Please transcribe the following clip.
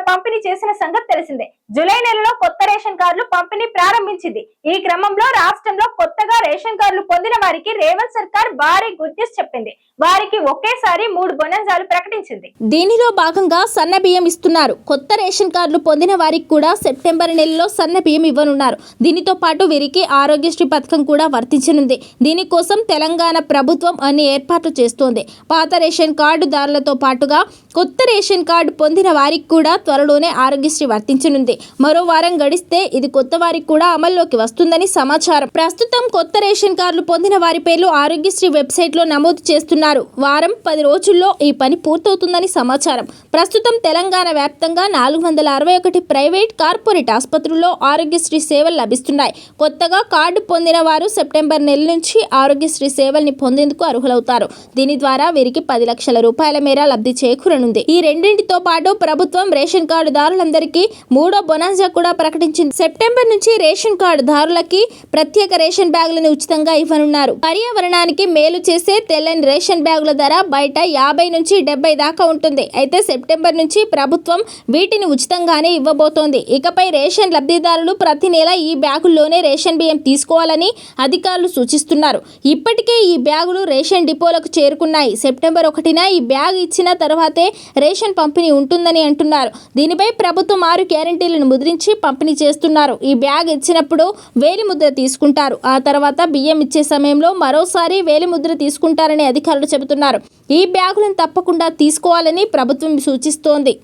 పంపిణీ చేసిన సంగతి తెలిసిందే. జూలై నెలలో కొత్త రేషన్ కార్డులు పంపిణీ ప్రారంభించింది. ఈ క్రమంలో రాష్ట్రంలో కొత్తగా రేషన్ కార్డులు పొందిన వారికి రేవంత్ సర్కార్ భారీ గుడ్ న్యూస్ చెప్పింది. వారికి ఒకేసారి మూడు బొనంజాలు ప్రకటించింది. దీనిలో భాగంగా సన్న బియ్యం ఇస్తున్నారు. కొత్త రేషన్ కార్డులు పొందిన వారికి కూడా సెప్టెంబర్ నెలలో సన్న బియ్యం ఇవ్వనున్నారు. దీనితో పాటు వీరికి ఆరోగ్యశ్రీ పథకం కూడా వర్తించనుంది. దీనికోసం తెలంగాణ ప్రభుత్వం అన్ని ఏర్పాట్లు చేస్తోంది. పాత రేషన్ కార్డుదారులతో పాటుగా కొత్త రేషన్ కార్డు పొందిన వారికి కూడా త్వరలోనే ఆరోగ్యశ్రీ వర్తించనుంది. మరో వారం గడిస్తే ఇది కొత్త వారికి కూడా అమల్లోకి వస్తుందని సమాచారం. ప్రస్తుతం కొత్త రేషన్ కార్డులు పొందిన వారి పేర్లు ఆరోగ్యశ్రీ వెబ్సైట్లో నమోదు చేస్తున్నారు. వారం పది రోజుల్లో ఈ పని పూర్తవుతుందని సమాచారం. ప్రస్తుతం తెలంగాణ వ్యాప్తంగా నాలుగు వందల అరవై ఒకటి ప్రైవేట్ కార్పొరేట్ ఆసుపత్రుల్లో ఆరోగ్యశ్రీ సేవలు లభిస్తున్నాయి. కొత్తగా కార్డు పొందిన వారు సెప్టెంబర్ నెల నుంచి ఆరోగ్యశ్రీ సేవల్ని పొందేందుకు అర్హులవుతారు. దీని ద్వారా వీరికి పది లక్షల రూపాయల మేర లబ్ధి చేకూరనుంది. ఈ రెండింటితో పాటు ప్రభుత్వం రేషన్ కార్డుదారులందరికీ మూడో బొనాజా కూడా ప్రకటించింది. సెప్టెంబర్ నుంచి రేషన్ కార్డు దారులకి ప్రత్యేక రేషన్ బ్యాగులను ఉచితంగా ఇవ్వనున్నారు. పర్యావరణానికి మేలు చేసే తెల్లని రేషన్ బ్యాగుల ధర బయట యాభై నుంచి డెబ్బై దాకా ఉంటుంది. అయితే సెప్టెంబర్ నుంచి ప్రభుత్వం వీటిని ఉచితంగానే ఇవ్వబోతోంది. ఇకపై రేషన్ లబ్ధిదారులు ప్రతి నెల ఈ బ్యాగుల్లోనే రేషన్ బియ్యం తీసుకోవాలని అధికారులు సూచిస్తున్నారు. ఇప్పటికే ఈ బ్యాగులు రేషన్ డిపోలకు చేరుకున్నాయి. సెప్టెంబర్ ఒకటిన ఈ బ్యాగ్ ఇచ్చిన తర్వాతే రేషన్ పంపిణీ ఉంటుందని అంటున్నారు. దీనిపై ప్రభుత్వం ఆరు బ్యాగులను ముద్రించి పంపిణీ చేస్తున్నారు. ఈ బ్యాగ్ ఇచ్చినప్పుడు వేలి ముద్ర తీసుకుంటారు. ఆ తర్వాత బియ్యం ఇచ్చే సమయంలో మరోసారి వేలి ముద్ర తీసుకుంటారని అధికారులు చెబుతున్నారు. ఈ బ్యాగులను తప్పకుండా తీసుకోవాలని ప్రభుత్వం సూచిస్తోంది.